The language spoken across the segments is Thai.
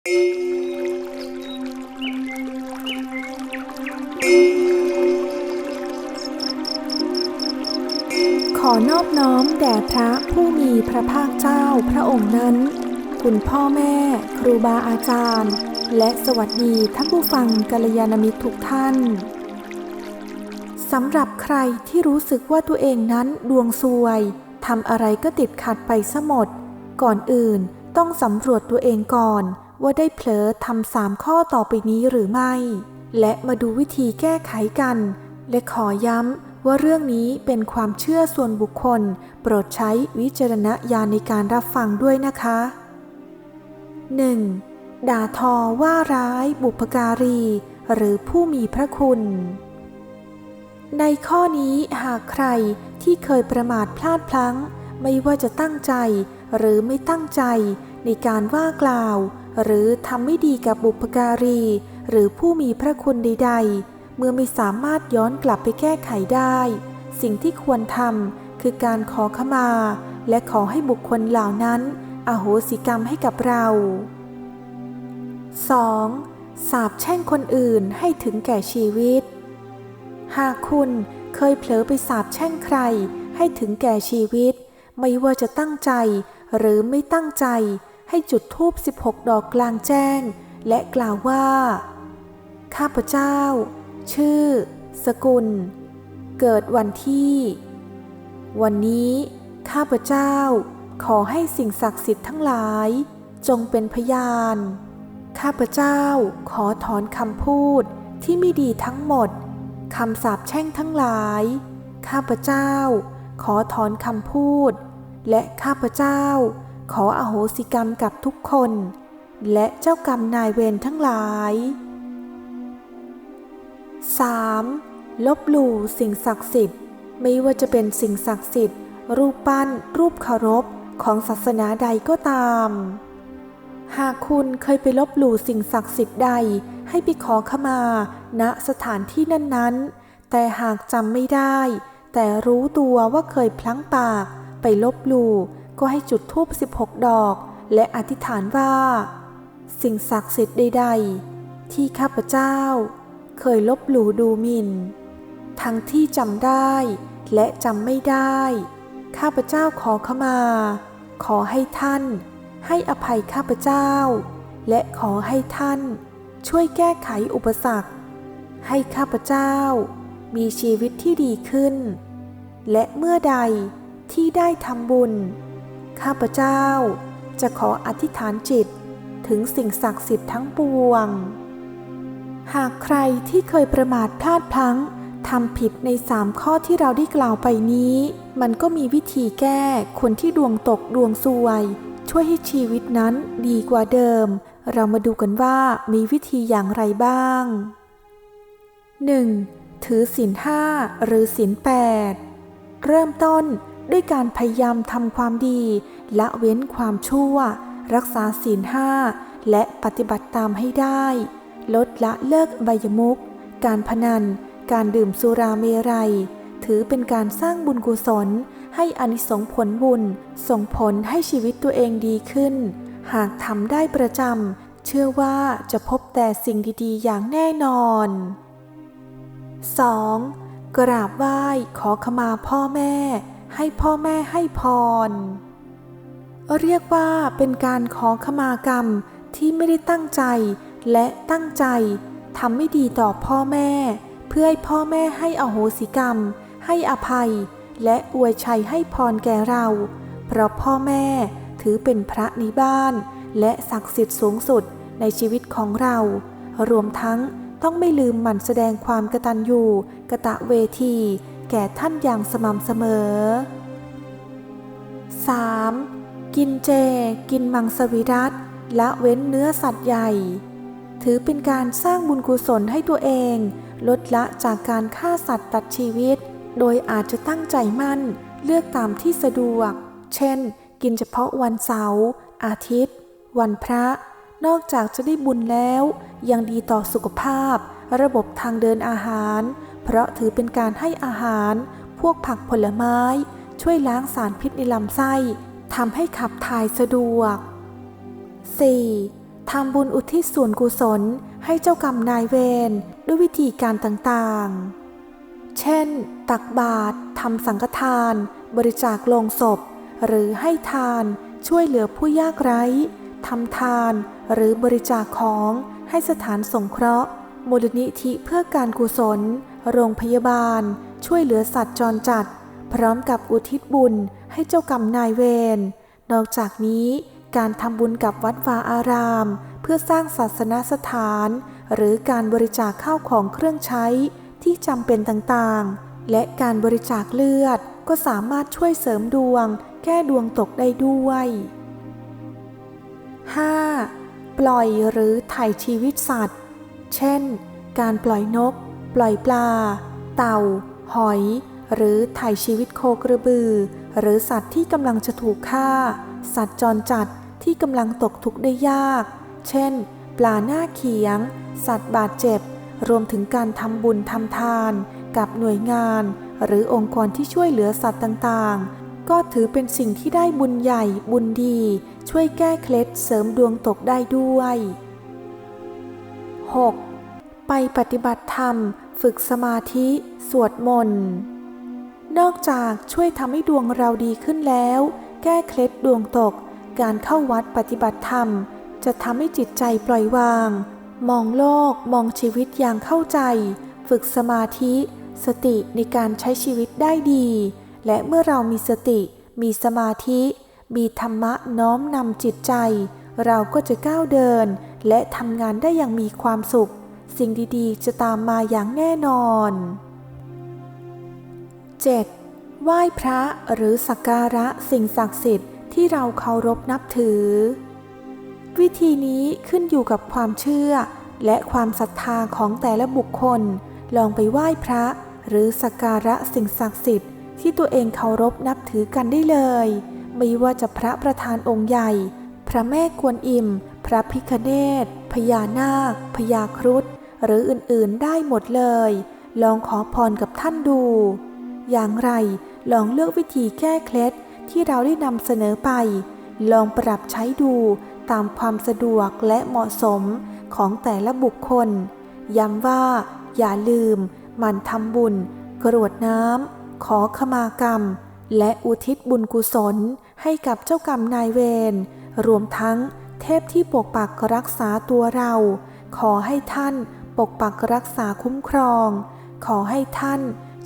ขอนอบน้อมแด่พระผู้มีพระภาคเจ้าพระองค์นั้น คุณพ่อแม่ ครูบาอาจารย์ และสวัสดีท่านผู้ฟังกัลยาณมิตรทุกท่านสำหรับใครที่รู้สึกว่าตัวเองนั้นดวงซวยทำอะไรก็ติดขัดไปซะหมด ก่อนอื่นต้องสำรวจตัวเองก่อน ว่าได้เผลอทำสามข้อต่อไปนี้หรือไม่ และมาดูวิธีแก้ไขกัน และขอย้ำว่าเรื่องนี้เป็นความเชื่อส่วนบุคคล โปรดใช้วิจารณญาณในการรับฟังด้วยนะคะ 1. ด่าทอว่าร้าย บุพการี หรือผู้มีพระคุณ ในข้อนี้หากใครที่เคยประมาทพลาดพลั้ง ไม่ว่าจะตั้งใจหรือไม่ตั้งใจในการว่ากล่าว หรือทำไม่ดีกับบุพการี หรือผู้มีพระคุณใด ๆ เมื่อไม่สามารถย้อนกลับไปแก้ไขได้ สิ่งที่ควรทำคือการขอขมา และขอให้บุคคลเหล่านั้นอโหสิกรรมให้กับเรา 2. สาบแช่งคนอื่นให้ถึงแก่ชีวิต หากคุณเคยเผลอไปสาบแช่งใครให้ถึงแก่ชีวิต ไม่ว่าจะตั้งใจหรือไม่ตั้งใจ ให้จุดธูป16 ดอกกลางแจ้ง และกล่าวว่า ข้าพเจ้า ชื่อ สกุล เกิดวันที่ วันนี้ ข้าพเจ้า ขอให้สิ่งศักดิ์สิทธิ์ทั้งหลาย จงเป็นพยาน ข้าพเจ้าขอถอนคำพูดที่ไม่ดีทั้งหมดคำสาปแช่งทั้งหลาย ข้าพเจ้า ขอถอนคำพูด และข้าพเจ้า ขออโหสิกรรมกับทุกคน และเจ้ากรรมนายเวรทั้งหลาย 3. ลบหลู่สิ่งศักดิ์สิทธิ์ ไม่ว่าจะเป็นสิ่งศักดิ์สิทธิ์ รูปปั้น รูปเคารพของศาสนาใดก็ตาม หากคุณเคยไปลบหลู่สิ่งศักดิ์สิทธิ์ใด ให้ไปขอขมา ณสถานที่นั้นๆ แต่หากจำไม่ได้ แต่รู้ตัวว่าเคยพลั้งปากไปลบหลู่ ก็ให้จุดธูป16 ดอก และอธิษฐานว่า สิ่งศักดิ์สิทธิ์ใด ๆ ที่ข้าพเจ้า เคยลบหลู่ดูหมิน่น ทั้งที่จำได้และจำไม่ได้ ข้าพเจ้าขอขมา ขอให้ท่าน ให้อภัยข้าพเจ้า และขอให้ท่าน ช่วยแก้ไขอุปสรรค ให้ข้าพเจ้า มีชีวิตที่ดีขึ้น และเมื่อใดที่ได้ทำบุญ ข้าพเจ้าจะขออธิษฐานจิตถึงสิ่งศักดิ์สิทธิ์ทั้งปวง หากใครที่เคยประมาทพลาดพลั้งทำผิดในสามข้อที่เราได้กล่าวไปนี้ มันก็มีวิธีแก้คนที่ดวงตกดวงซวย ช่วยให้ชีวิตนั้นดีกว่าเดิม เรามาดูกันว่ามีวิธีอย่างไรบ้าง 1. ถือศีลห้าหรือศีลแปดเริ่มต้น ด้วยการพยายามทำความดี ละเว้นความชั่ว รักษาศีลห้าและปฏิบัติตามให้ได้ ลดละเลิกใบยมุก การพนัน การดื่มสุราเมรัย ถือเป็นการสร้างบุญกุศล ให้อานิสงผลบุญ ส่งผลให้ชีวิตตัวเองดีขึ้น หากทำได้ประจำเชื่อว่าจะพบแต่สิ่งดีๆ อย่างแน่นอน 2. กราบไหว้ขอขมาพ่อแม่ ให้พ่อแม่ให้พร เรียกว่าเป็นการขอขมากรรมที่ไม่ได้ตั้งใจและตั้งใจทำไม่ดีต่อพ่อแม่ เพื่อให้พ่อแม่ให้อโหสิกรรม ให้อภัย และอวยชัยให้พรแก่เรา เพราะพ่อแม่ถือเป็นพระในบ้าน และศักดิ์สิทธิ์สูงสุดในชีวิตของเรา รวมทั้งต้องไม่ลืมหมั่นแสดงความกตัญญูกะตะเวที แก่ท่านอย่างสม่ำเสมอ 3. กินเจ กินมังสวิรัตและเว้นเนื้อสัตว์ใหญ่ ถือเป็นการสร้างบุญกุศลให้ตัวเอง ลดละจากการฆ่าสัตว์ตัดชีวิต โดยอาจจะตั้งใจมั่น เลือกตามที่สะดวก เช่น กินเฉพาะวันเสาร์อาทิตย์ วันพระ นอกจากจะได้บุญแล้ว ยังดีต่อสุขภาพ ระบบทางเดินอาหาร เพราะถือเป็นการให้อาหาร พวกผักผลไม้ ช่วยล้างสารพิษในลำไส้ทำให้ขับถ่ายสะดวก 4. ทำบุญอุทิศส่วนกุศลให้เจ้ากรรมนายเวรด้วยวิธีการต่างๆ เช่น ตักบาตรทำสังฆทาน บริจาคโลงศพ หรือให้ทานช่วยเหลือผู้ยากไร้ทำทาน หรือบริจาคของให้สถานสงเคราะห์มูลนิธิเพื่อการกุศล โรงพยาบาล ช่วยเหลือสัตว์จรจัด พร้อมกับอุทิศบุญให้เจ้ากรรมนายเวร นอกจากนี้การทำบุญกับวัดวาอาราม เพื่อสร้างศาสนสถาน หรือการบริจาคข้าวของเครื่องใช้ที่จำเป็นต่างๆ และการบริจาคเลือดก็สามารถช่วยเสริมดวง แก้ดวงตกได้ด้วย 5. ปล่อยหรือไถ่ชีวิตสัตว์ เช่น การปล่อยนก ปล่อยปลา เต่า หอย หรือถ่ายชีวิตโคกระบือ หรือสัตว์ที่กำลังจะถูกฆ่า สัตว์จรจัดที่กำลังตกทุกข์ได้ยาก เช่น ปลาหน้าเขียง สัตว์บาดเจ็บ รวมถึงการทำบุญทำทาน กับหน่วยงาน หรือองค์กรที่ช่วยเหลือสัตว์ต่างๆ ก็ถือเป็นสิ่งที่ได้บุญใหญ่ บุญดี ช่วยแก้เคล็ดเสริมดวงตกได้ด้วย 6. ไปปฏิบัติธรรม ฝึกสมาธิ สวดมนต์ นอกจากช่วยทำให้ดวงเราดีขึ้นแล้ว แก้เคล็ดดวงตก การเข้าวัดปฏิบัติธรรม จะทำให้จิตใจปล่อยวาง มองโลกมองชีวิตอย่างเข้าใจ ฝึกสมาธิ สติในการใช้ชีวิตได้ดี และเมื่อเรามีสติ มีสมาธิ มีธรรมะน้อมนำจิตใจ เราก็จะก้าวเดิน และทำงานได้อย่างมีความสุข สิ่งดีๆ จะตามมาอย่างแน่นอน 7. ไหว้พระหรือสักการะสิ่งศักดิ์สิทธิ์ที่เราเคารพนับถือ วิธีนี้ขึ้นอยู่กับความเชื่อ และความศรัทธาของแต่ละบุคคล ลองไปไหว้พระ หรือสักการะสิ่งศักดิ์สิทธิ์ที่ตัวเองเคารพนับถือกันได้เลย ไม่ว่าจะพระประธานองค์ใหญ่ พระแม่กวนอิม พระพิคเนตพญานาคพญาครุฑ หรืออื่นๆได้หมดเลย ลองขอพรกับท่านดู อย่างไรลองเลือกวิธีแก้เคล็ดที่เราได้นำเสนอไป ลองปรับใช้ดูตามความสะดวกและเหมาะสมของแต่ละบุคคล ย้ำว่า อย่าลืมหมันทำบุญ กรวดน้ำขอขมากรรม และอุทิศบุญกุศลให้กับเจ้ากรรมนายเวร รวมทั้งเทพที่ปกปักรักษาตัวเรา ขอให้ท่าน ปกปักรักษาคุ้มครอง ขอให้ท่าน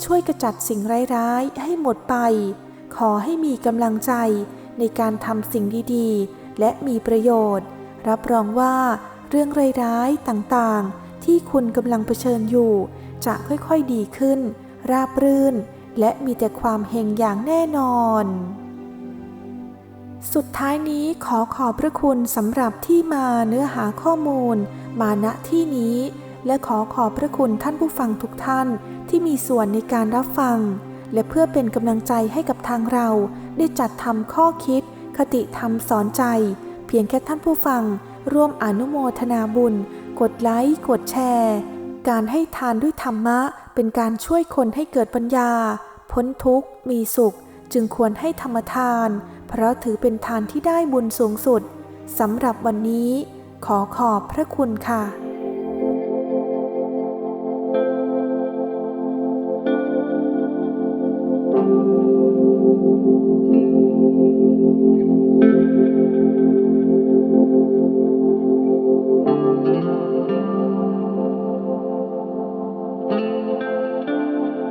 ช่วยกระจัดสิ่งร้ายๆให้หมดไป ขอให้มีกำลังใจในการทำสิ่งดีๆ และมีประโยชน์ รับรองว่าเรื่องร้ายๆต่างๆ ที่คุณกำลังเผชิญอยู่ จะค่อยๆดีขึ้น ราบรื่น และมีแต่ความเฮงอย่างแน่นอน สุดท้ายนี้ขอขอบพระคุณสำหรับที่มาเนื้อหาข้อมูล มาณที่นี้ และขอขอบพระคุณท่านผู้ฟังทุกท่านที่มีส่วนในการรับฟัง และเพื่อเป็นกำลังใจให้กับทางเราได้จัดทำข้อคิด คติธรรมสอนใจ เพียงแค่ท่านผู้ฟัง ร่วมอนุโมทนาบุญ กดไลค์ กดแชร์ การให้ทานด้วยธรรมะ เป็นการช่วยคนให้เกิดปัญญา พ้นทุกข์ มีสุข จึงควรให้ธรรมทาน เพราะถือเป็นทานที่ได้บุญสูงสุดสำหรับวันนี้ ขอขอบพระคุณค่ะ